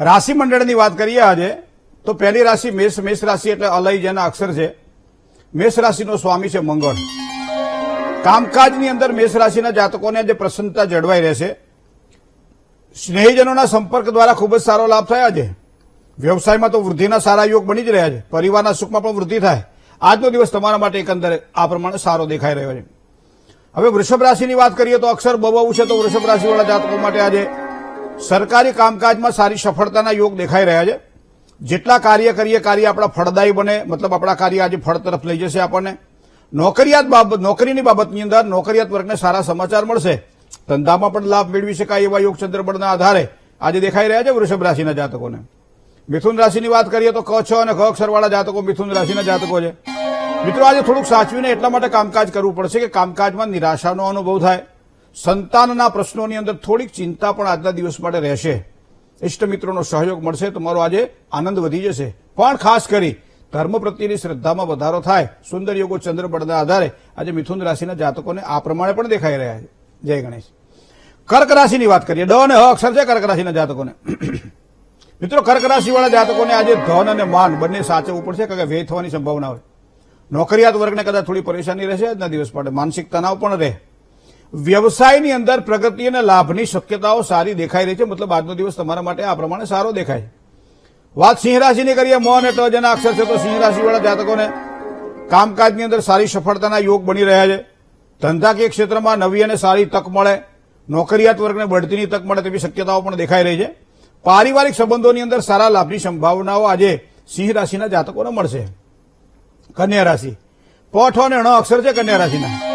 રાશિ મંડળની વાત કરીએ આજે, તો પહેલી રાશિ મેષ મેષ રાશિ એટલે અલય જેના અક્ષર છે. મેષ રાશિનો સ્વામી છે મંગળ. કામકાજની અંદર મેષ રાશિના જાતકોને જે પ્રસન્નતા જળવાઈ રહેશે. સ્નેહીજનોના સંપર્ક દ્વારા ખૂબ જ સારો લાભ થયા છે વ્યવસાયમાં તો વૃદ્ધિના સારા યોગ બની જ રહ્યા છે. પરિવારના સુખમાં પણ વૃદ્ધિ થાય. આજનો દિવસ તમારા માટે એકંદરે આ પ્રમાણે સારો દેખાઈ રહ્યો છે. હવે વૃષભ રાશિની વાત કરીએ તો અક્ષર બબવું છે, તો વૃષભ રાશિવાળા જાતકો માટે આજે સરકારી કામકાજમાં સારી સફળતાના યોગ દેખાઈ રહ્યા છે. જેટલા કાર્ય કરીએ, કાર્ય આપણા ફળદાયી બને, મતલબ આપણા કાર્ય આજે ફળ તરફ લઈ જશે આપણને. નોકરિયાત બાબત નોકરીની બાબતની અંદર નોકરિયાત વર્ગને સારા સમાચાર મળશે. ધંધામાં પણ લાભ મેળવી શકાય એવા યોગ ચંદ્રબળના આધારે આજે દેખાઈ રહ્યા છે વૃષભ રાશિના જાતકોને. મિથુન રાશિની વાત કરીએ તો ક, છ અને ખ અક્ષરવાળા જાતકો મિથુન રાશિના જાતકો છે. મિત્રો, આજે થોડુંક સાચવીને એટલા માટે કામકાજ કરવું પડશે કે કામકાજમાં નિરાશાનો અનુભવ થાય. સંતાનના પ્રશ્નોની અંદર થોડીક ચિંતા પણ આજના દિવસ માટે રહેશે. ઇષ્ટ મિત્રોનો સહયોગ મળશે તમારો આજે આનંદ વધી જશે. પણ ખાસ કરી, ધર્મ પ્રત્યેની શ્રદ્ધામાં વધારો થાય, સુંદર યોગો ચંદ્રબળના આધારે આજે મિથુન રાશિના જાતકોને આ પ્રમાણે પણ દેખાઈ રહ્યા છે. જય ગણેશ. કર્ક રાશિની વાત કરીએ. ડ અને હ અક્ષર છે કર્ક રાશિના જાતકોને. મિત્રો, કર્ક રાશિવાળા જાતકોને આજે ધન અને માન બંને સાચવવું પડશે, કારણ કે વ્યય થવાની સંભાવના હોય. નોકરિયાત વર્ગને કદાચ થોડી પરેશાની રહેશે આજના દિવસ માટે. માનસિક તણાવ પણ રહે. વ્યવસાયની અંદર પ્રગતિ અને લાભની શક્યતાઓ સારી દેખાઈ રહી છે. મતલબ આજનો દિવસ તમારા માટે આ પ્રમાણે સારો દેખાય વાત સિંહ રાશિની કરીએ મ અને જેના અક્ષર છે તો સિંહ રાશિવાળા જાતકોને કામકાજની અંદર સારી સફળતાના યોગ બની રહ્યા છે. ધંધાકીય ક્ષેત્રમાં નવી અને સારી તક મળે, નોકરિયાત વર્ગને બઢતીની તક મળે તેવી શક્યતાઓ પણ દેખાઈ રહી છે. પારિવારિક સંબંધોની અંદર સારા લાભની સંભાવનાઓ આજે સિંહ રાશિના જાતકોને મળશે. કન્યા રાશિ. પોઠો અને ણ અક્ષર છે કન્યા રાશિના.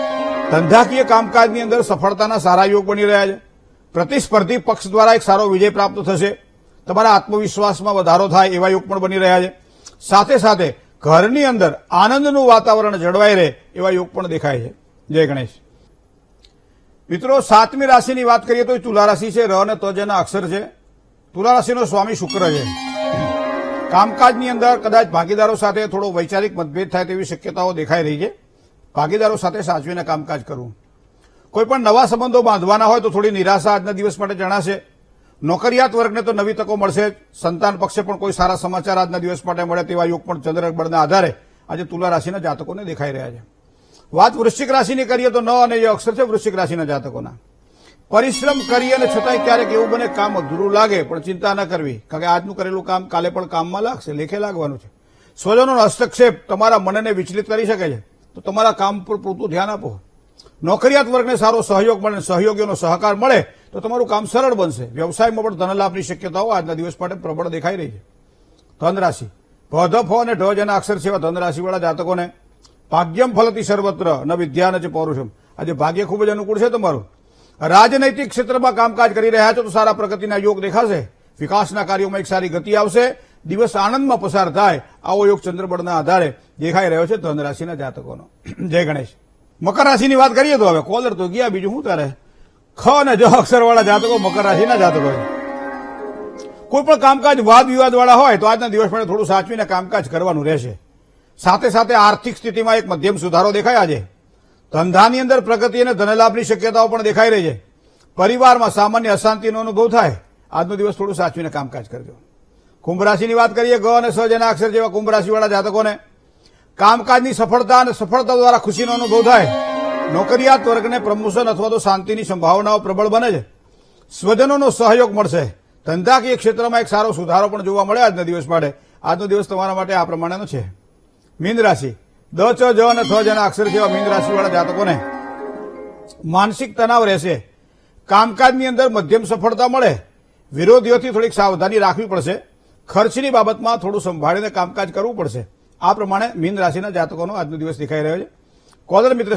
ધંધાકીય કામકાજની અંદર સફળતાના સારા યોગ બની રહ્યા છે. પ્રતિસ્પર્ધી પક્ષ દ્વારા એક સારો વિજય પ્રાપ્ત થશે. તમારા આત્મવિશ્વાસમાં વધારો થાય એવા યોગ પણ બની રહ્યા છે. સાથે સાથે ઘરની અંદર આનંદનું વાતાવરણ જળવાઈ રહે એવા યોગ પણ દેખાય છે. જય ગણેશ. મિત્રો, સાતમી રાશિની વાત કરીએ તો તુલા રાશિ છે. ર અને તજના જેના અક્ષર છે. તુલા રાશિનો સ્વામી શુક્ર છે. કામકાજની અંદર કદાચ ભાગીદારો સાથે થોડો વૈચારિક મતભેદ થાય તેવી શક્યતાઓ દેખાઈ રહી છે. ભાગીદારો સાથે સાચવીને કામકાજ કરવું કોઈપણ નવા સંબંધો બાંધવાના હોય તો થોડી નિરાશા આજના દિવસ માટે જણાશે. નોકરિયાત વર્ગને તો નવી તકો મળશે. સંતાન પક્ષે પણ કોઈ સારા સમાચાર આજના દિવસ માટે મળે તેવા યોગ પણ ચંદ્ર બળના આધારે આજે તુલા રાશિના જાતકોને દેખાઈ રહ્યા છે. વાત વૃશ્ચિક રાશિની કરીએ તો ન અને એ અક્ષર છે વૃશ્ચિક રાશિના જાતકોના. પરિશ્રમ કરી અને છતાંય ક્યારેક એવું બને કામ અધૂરું લાગે, પણ ચિંતા ન કરવી. કારણ કે આજનું કરેલું કામ કાલે પણ કામમાં લાગશે, લેખે લાગવાનું છે. સ્વજનોનો હસ્તક્ષેપ તમારા મનને વિચલિત કરી શકે છે. તો તમારા કામ પર પૂરતું ધ્યાન આપો. નોકરિયાત વર્ગને સારો સહયોગ મળે, સહયોગીઓનો સહકાર મળે, તો તમારું કામ સરળ બનશે. વ્યવસાયમાં પણ ધનલાભની શક્યતાઓ આજના દિવસ માટે પ્રબળ દેખાઈ રહી છે. ધન રાશિ ભધ ફ અને ઢ જેના અક્ષર સેવા ધનરાશિવાળા ધન રાશિવાળા જાતકોને ભાગ્યમ ફલતી સર્વત્ર, ન વિદ્યા ન પૌરુષમ. આજે ભાગ્ય ખૂબ જ અનુકૂળ છે તમારું. રાજનૈતિક ક્ષેત્રમાં કામકાજ કરી રહ્યા છો તો સારા પ્રગતિના યોગ દેખાશે. વિકાસના કાર્યોમાં એક સારી ગતિ આવશે. દિવસ આનંદમાં પસાર થાય, આવો યોગ ચંદ્રબળના આધારે દેખાઈ રહ્યો છે ધન રાશિના જાતકોનો. જય ગણેશ. મકર રાશિની વાત કરીએ તો હવે, કોલર તો ગયા, બીજું શું તારે? ખ અને જ અક્ષરવાળા જાતકો મકર રાશિના જાતકો કોઈ પણ કામકાજ વાદ વિવાદ વાળા હોય તો આજના દિવસ માટે થોડું સાચવીને કામકાજ કરવાનું રહેશે. સાથે સાથે આર્થિક સ્થિતિમાં એક મધ્યમ સુધારો દેખાય આજે. ધંધાની અંદર પ્રગતિ અને ધનલાભની શક્યતાઓ પણ દેખાઈ રહી છે. પરિવારમાં સામાન્ય અશાંતિનો અનુભવ થાય. આજનો દિવસ થોડું સાચવીને કામકાજ કરજો. કુંભ રાશિની વાત કરીએ, ગ અને સ જેના અક્ષર જેવા કુંભ રાશિવાળા જાતકોને. કામકાજની સફળતા અને સફળતા દ્વારા ખુશીનો અનુભવ થાય. નોકરિયાત વર્ગને પ્રમોશન અથવા તો શાંતિની સંભાવનાઓ પ્રબળ બને છે. સ્વજનોનો સહયોગ મળશે. ધંધાકીય ક્ષેત્રમાં એક સારો સુધારો પણ જોવા મળે આજના દિવસ માટે. આજનો દિવસ તમારા માટે આ પ્રમાણેનો છે. મીન રાશિ. દ, ચ, જ અને થ જેના અક્ષર જેવા મીન રાશિવાળા જાતકોને માનસિક તણાવ રહેશે. કામકાજની અંદર મધ્યમ સફળતા મળે. વિરોધીઓથી થોડીક સાવધાની રાખવી પડશે. ખર્ચની બાબતમાં થોડું સંભાળીને કામકાજ કરવું પડશે. આ પ્રમાણે મીન રાશિના જાતકોનો આજનો દિવસ દેખાઈ રહ્યો છે. કોલર મિત્ર